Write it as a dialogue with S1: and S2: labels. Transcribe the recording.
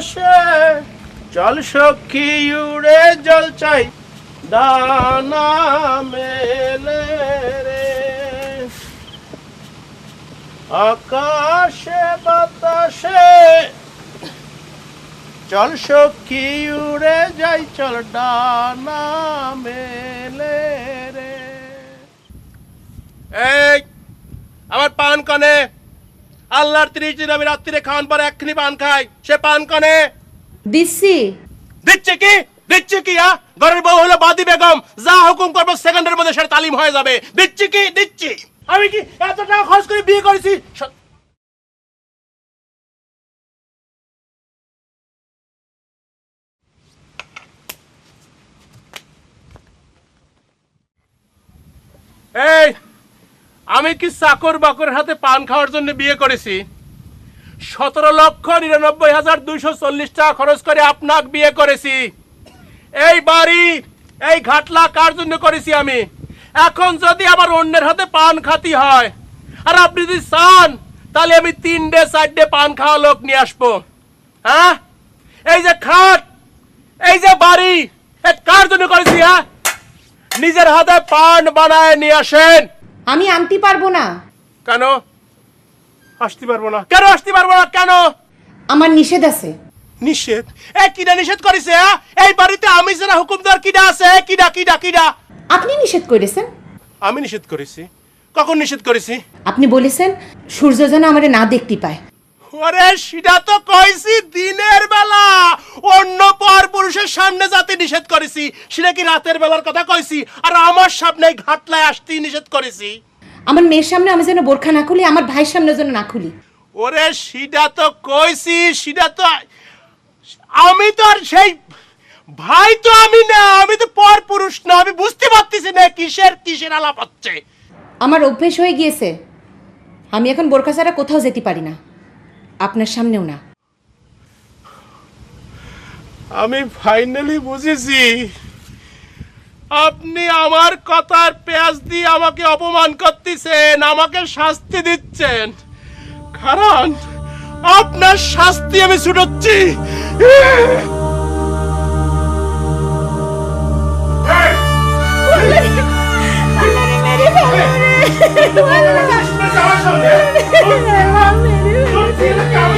S1: আকাশে চল সখী উড়ে জল চাই, দানা মেলে রে। আকাশে, বাতাসে চল সখী উড়ে যাই, চল ডানা মেলে রে। এই, আমার পান কনে। আল্লাহর ত্রিশ দিন আমি রাত্রিরে খাওয়ান পরে একখানি পান খাই। সে পান কনে?
S2: দিচ্ছি।
S1: দিচ্ছে কি? দিচ্ছে কি হ্যাঁ ঘরের বউ হলো বাদি বেগম। যা হুকুম করব সেকেন্ডের মধ্যে সেটা তালিম হয়ে যাবে। দিচ্ছি কি? দিচ্ছি। আমি কি এত টাকা খরচ করে বিয়ে করেছি? এই আমি কি চাকর বাকরের হাতে পান খাওয়ার জন্য বিয়ে করেছি? সতেরো লক্ষ নিরানব্বই হাজার দুইশো চল্লিশ টাকা খরচ করে আপনাকে বিয়ে করেছি। এই বাড়ি, এই ঘাটলা কার জন্য করেছি আমি? এখন যদি আমার অন্যের হাতে পান খাতি হয়, আর আপনি যদি চান, তাহলে আমি তিনটে, চারটে পান খাওয়া লোক নিয়ে আসব। হ্যাঁ? এই যে খাট, এই যে বাড়ি কার জন্য করেছি হ্যাঁ? নিজের হাতে পান বানায় নিয়ে আসেন।
S2: আমি আনতে পারব না।
S1: কেন? আসতে পারব না। কেন আসতে পারব না? কেন?
S2: আমার নিষেধ আছে।
S1: নিষেধ? এ কিডা নিষেধ করেছে হ্যাঁ? এই বাড়িতে আমি যারা হুকুমদার কিডা আছে কিডা কিডা কিডা?
S2: আপনি নিষেধ করেছেন?
S1: আমি নিষেধ করেছি। কখন নিষেধ করেছি?
S2: আপনি বলেছেন সূর্য যেন আমার না দেখতে পায়।
S1: ওরে সেটা তো কইছি দিনের বেলা। অন্য পর পুরুষের সামনে যাতে নিষেধ করেছি সেটা কি রাতের বেলার কথা কইছি? আর আমার সামনে ঘাটলায় আসতে নিষেধ করেছি।
S2: আমার মেয়ের সামনে আমি যেন বোরখা না খুলি আমার ভাইয়ের সামনে যেন না খুলি।
S1: ওরে সেটা তো কইছি সেটা তো আমি তো আর সেই ভাই তো আমি না আমি তো পর পুরুষ না আমি বুঝতে পারতেছি না কিসের কিসের আলাপ হচ্ছে।
S2: আমার অভ্যেস হয়ে গিয়েছে আমি এখন বোরখা ছাড়া কোথাও যেতে পারি না আপনার সামনেও না।
S1: আমি ফাইনালি বুঝেছি আপনি আমার কথার পেঁয়াজ দিয়ে আমাকে অপমান করতেছেন আমাকে শাস্তি দিচ্ছেন কারণ আপনার শাস্তি আমি ছুটোচ্ছি আমি